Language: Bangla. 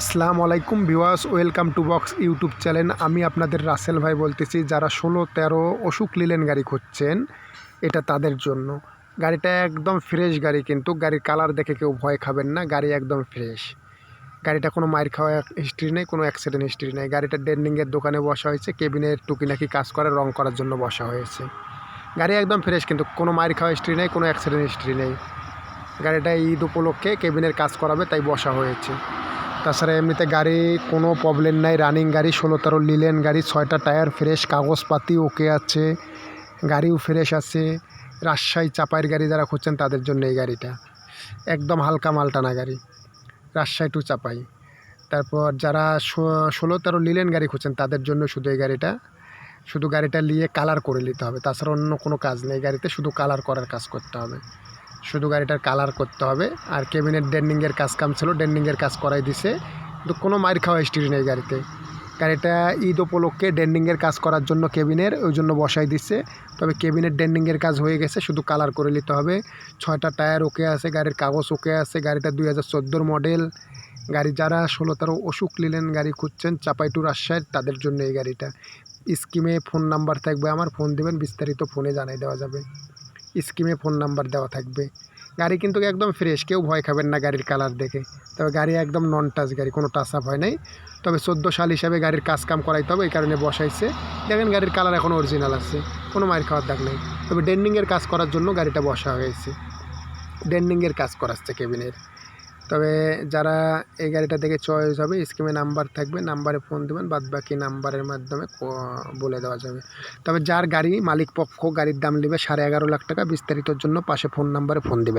আসসালামু আলাইকুম viewers welcome to box YouTube channel. আমি আপনাদের রাসেল ভাই বলতেছি, যারা ষোলো, তেরো অসুখ লিলেন গাড়ি খুঁজছেন, এটা তাদের জন্য। গাড়িটা একদম ফ্রেশ গাড়ি কিন্তু, গাড়ির কালার দেখে কেউ ভয় খাবেন না, গাড়ি একদম ফ্রেশ গাড়িটা কোনো মায়ের খাওয়া হিস্ট্রি নেই, কোনো অ্যাক্সিডেন্ট হিস্ট্রি নেই। গাড়িটা ডেন্ডিংয়ের দোকানে বসা হয়েছে কেবিনের টুকিনাকি কাজ করে, রং করার জন্য বসা হয়েছে। গাড়ি একদম ফ্রেশ কিন্তু, কোনো মায়ের খাওয়া হিস্ট্রি নেই, কোনো অ্যাক্সিডেন্ট হিস্ট্রি নেই। গাড়িটা ঈদ উপলক্ষে কেবিনের কাজ করাবে, তাই বসা হয়েছে। তাছাড়া এমনিতে গাড়ি কোনো প্রবলেম নাই রানিং গাড়ি, ষোলো তেরো লিলেন গাড়ি, ছয়টা টায়ার ফ্রেশ কাগজপাতি ওকে আছে, গাড়িও ফ্রেশ আছে। রাজশাহী চাপাইয়ের গাড়ি যারা খুঁজছেন তাদের জন্য এই গাড়িটা। একদম হালকা মালটানা গাড়ি, রাজশাহী টু চাপাই। তারপর যারা ষোলো তেরো লিলেন গাড়ি খুঁজছেন তাদের জন্য শুধু এই গাড়িটা। শুধু গাড়িটা নিয়ে কালার করে নিতে হবে, তাছাড়া অন্য কোনো কাজ নেই গাড়িতে শুধু কালার করার কাজ করতে হবে। শুধু গাড়িটার কালার করতে হবে। আর কেবিনের ডেন্ডিংয়ের কাজ কাম ছিল ডেন্ডিংয়ের কাজ করাই দিছে। কিন্তু কোনো মার খাওয়া হিস্ট্রি নেই গাড়িতে। গাড়িটা ঈদ উপলক্ষে ডেন্ডিংয়ের কাজ করার জন্য কেবিনের ওই জন্য বসাই দিচ্ছে তবে কেবিনের ডেন্ডিংয়ের কাজ হয়ে গেছে, শুধু কালার করে নিতে হবে। ছয়টা টায়ার ওকে আছে, গাড়ির কাগজ ওকে আছে, গাড়িটা দুই হাজার চোদ্দোর মডেল গাড়ি যারা ষোলো তেরো অসুখ নিলেন, গাড়ি খুঁজছেন চাপাই টু রাজশাহীর, তাদের জন্য এই গাড়িটা। স্কিমে ফোন নাম্বার থাকবে, আমার ফোন দেবেন, বিস্তারিত ফোনে জানাই দেওয়া যাবে। স্কিমে ফোন নাম্বার দেওয়া থাকবে। গাড়ি কিন্তু একদম ফ্রেশ কেউ ভয় খাবেন না গাড়ির কালার দেখে। তবে গাড়ি একদম নন টাচ গাড়ি, কোনো টাচ আপ হয় নাই। তবে চোদ্দ সাল হিসাবে গাড়ির কাজ কাম করাইতে হবে, এই কারণে বসাইছে। দেখেন গাড়ির কালার এখন অরিজিনাল আছে, কোনো মায়ের খাওয়ার দাগ নেই। তবে ডেন্ডিংয়ের কাজ করার জন্য গাড়িটা বসা হয়েছে। ডেন্ডিংয়ের কাজ করাচ্ছে কেবিনের তবে যারা এই গাড়িটা দেখে চয়েস হবে স্কিমে নাম্বার থাকবে নাম্বারে ফোন দেবেন বাদ বাকি নাম্বারের মাধ্যমে বলে দেওয়া যাবে। তবে যার গাড়ি, মালিক পক্ষ গাড়ির দাম নেবে সাড়ে এগারো লাখ টাকা, বিস্তারিতর জন্য পাশে ফোন নাম্বারে ফোন দেবে